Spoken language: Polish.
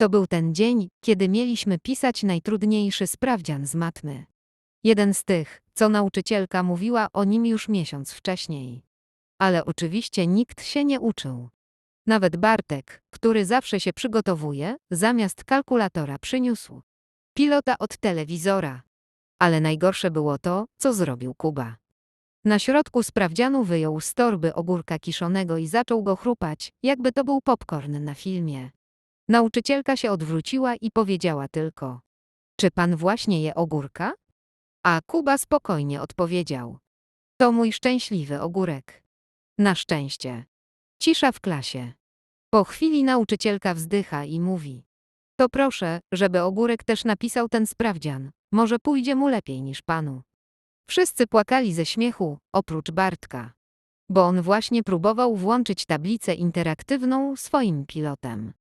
To był ten dzień, kiedy mieliśmy pisać najtrudniejszy sprawdzian z matmy. Jeden z tych, co nauczycielka mówiła o nim już miesiąc wcześniej. Ale oczywiście nikt się nie uczył. Nawet Bartek, który zawsze się przygotowuje, zamiast kalkulatora przyniósł pilota od telewizora. Ale najgorsze było to, co zrobił Kuba. Na środku sprawdzianu wyjął z torby ogórka kiszonego i zaczął go chrupać, jakby to był popcorn na filmie. Nauczycielka się odwróciła i powiedziała tylko: Czy pan właśnie je ogórka? A Kuba spokojnie odpowiedział: To mój szczęśliwy ogórek. Na szczęście. Cisza w klasie. Po chwili nauczycielka wzdycha i mówi: To proszę, żeby ogórek też napisał ten sprawdzian. Może pójdzie mu lepiej niż panu. Wszyscy płakali ze śmiechu, oprócz Bartka. Bo on właśnie próbował włączyć tablicę interaktywną swoim pilotem.